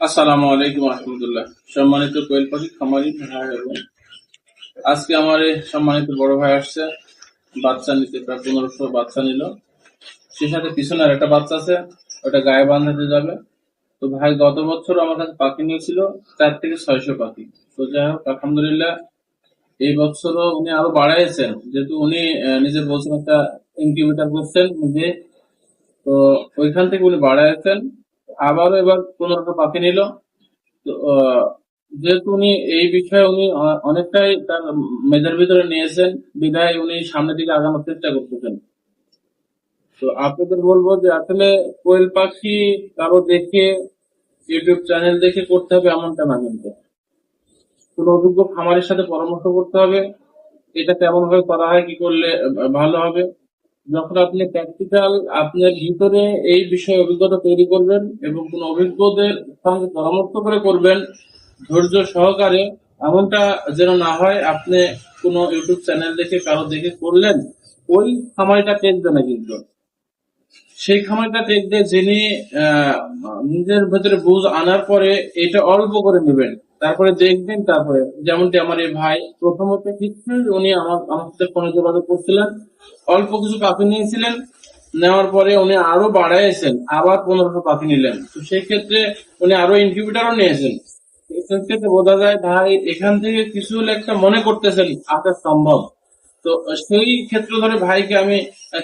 আসসালামু আলাইকুম রহমতুল্লাহ সম্মানিত কোয়েল পাখি খামারি ভাই আজকে আমার সম্মানিত বড় ভাই আসছে। বাচ্চা নিতে প্রায় পনেরোশো বাচ্চা নিল। সে সাথে পিছনে আর একটা বাচ্চা আছে ওটা গায়ে বাঁধাতে যাবে। তো ভাই গত বছর আমার কাছে পাখি নিয়েছিল চার থেকে ছয়শো পাখি। তো যাই হোক আলহামদুলিল্লাহ এই বছরও উনি আরও বাড়াইছেন। যেহেতু উনি আহ, নিজে বলছেন একটা ইনকিউবেটার করছেন নিজে। তো ওইখান থেকে উনি বাড়াইছেন। আবারও এবার পনেরোটা পাখি নিল। যেহেতু উনি এই বিষয়ে উনি অনেকটাই তার মেজার ভিতরে নিয়েছেন, বিধায় উনি সামনের দিকে আগানোর চেষ্টা করতেছেন। তো আপনাদের বলব যে আসলে কোয়েল পাখি কারও দেখে ইউটিউব চ্যানেল দেখে করতে হবে এমনটা না কিন্তু। কোন অভিজ্ঞ খামারের সাথে পরামর্শ করতে হবে। এটা কেমন ভাবে করা হয়, কি করলে ভালো হবে। যখন আপনি প্র্যাকটিক্যাল আপনার ভিতরে এই বিষয়ে অভিজ্ঞতা তৈরি করবেন এবং কোন অভিজ্ঞদের সঙ্গে পরামর্শ করে করবেন ধৈর্য সহকারে, এমনটা যেন না হয় আপনি কোনো ইউটিউব চ্যানেল দেখে কারও দেখে করলেন, ওই সময়টা পেয়ে না কিন্তু। সেই খামারটা দেখবে আহ, নিজের ভেতরে বুঝ আনার পরে এটা অল্প করে নেবেন। তারপরে দেখবেন তারপরে। যেমনটি আমার এই ভাই প্রথমত কিছু উনি আমার আমার সাথে ফোনে যোগাযোগ করছিলেন। অল্প কিছু পাখি নিয়েছিলেন। নেওয়ার পরে উনি আরও বাড়াইছেন। আবার পনেরোশো পাখি নিলেন। তো সেই ক্ষেত্রে উনি আরও ইনকিউবেটারও নিয়েছেন। থেকে বোঝা যায় ভাই এখান থেকে কিছু একটা মনে করতেছেন আসা সম্ভব। তো সেই ক্ষেত্র ধরে ভাইকে আমি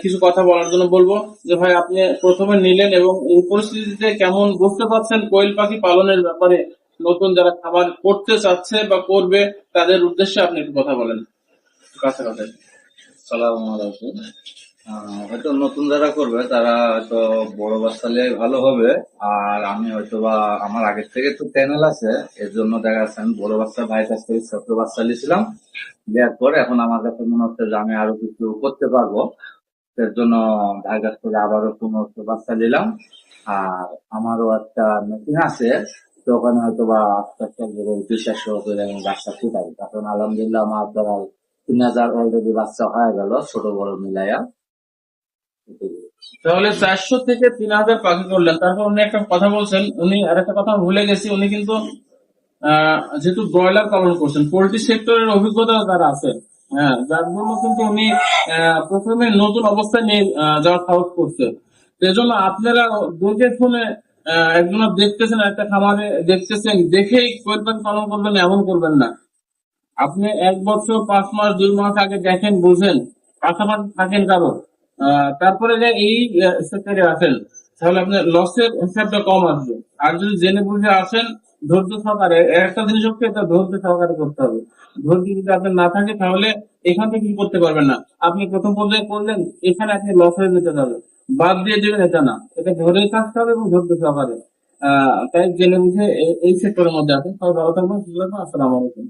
কিছু কথা বলার জন্য বলব যে ভাই, আপনি প্রথমে নিলেন এবং এই পরিস্থিতিতে কেমন বুঝতে পারছেন কোয়েল পাখি পালনের ব্যাপারে? নতুন যারা খাবার করতে চাচ্ছে বা করবে, তাদের উদ্দেশ্যে আপনি একটু কথা বলেন। কাছে কথা সালাম হয়তো নতুন যারা করবে, তারা হয়তো বড় বাচ্চা ভালো হবে, আর আমি হয়তো বা আমার আগের থেকে তো চ্যানেল আছে, এর জন্য দেখা যাচ্ছে আমি বড় বাচ্চা ভাই কাছ থেকে ছোট বাচ্চা নিয়েছিলাম। দেওয়ার পর এখন আমার কাছে মনে হচ্ছে যে আমি আরও কিছু করতে পারব। এর জন্য কাছ থেকে আবারও পনেরোশো বাচ্চা নিলাম। আর আমারও একটা মেশিন আছে, তো ওখানে হয়তো বা আস্তে আস্তে বিশ্বাস করে আমি বাচ্চা ফুটাই তখন আলহামদুলিল্লাহ আমার প্রায় তিন হাজার অলরেডি বাচ্চা হয়ে গেল, ছোট বড় মিলাইয়া। তাহলে চারশো থেকে তিন হাজার পাখি করলেন। তারপর উনি একটা কথা বলছেন, উনি আর একটা কথা ভুলে গেছি, উনি কিন্তু যেহেতু ব্রয়লার পালন করছেন পোল্ট্রি সেক্টরের অভিজ্ঞতা যারা আছে। হ্যাঁ যার জন্য কিন্তু উনি প্রথমে নতুন অবস্থায় নিয়ে যাওয়ার সাহস করছে সেজন্য আপনারা দেখে শুনে আহ, একজনের দেখতেছেন একটা খামারে দেখতেছেন দেখেই পাখি পালন করবেন এমন করবেন না। আপনি এক বছর পাঁচ মাস দুই মাস আগে দেখেন বুঝেন পাশাপাশি থাকেন কারও। তারপরে যে এই সেক্টরে আসেন তাহলে আপনার লসের হিসাবটা কম আসবে। আর যদি জেনে বুঝে আসেন ধৈর্য সহকারে, একটা জিনিস হচ্ছে এটা ধৈর্য সহকারে করতে হবে। ধৈর্য যদি আপনার না থাকে, তাহলে এখান থেকে কি করতে পারবেন না? আপনি প্রথম পর্যায়ে করলেন, এখানে আপনি লস হয়ে যেতে হবে। বাদ দিয়ে দেবেন, এটা না। এটা ধরে থাকতে হবে এবং ধৈর্য সহকারে। আহ, তাই জেনে বুঝে এই সেক্টরের মধ্যে আছেন। সবাই ভালো থাকবেন, আসসালামু আলাইকুম।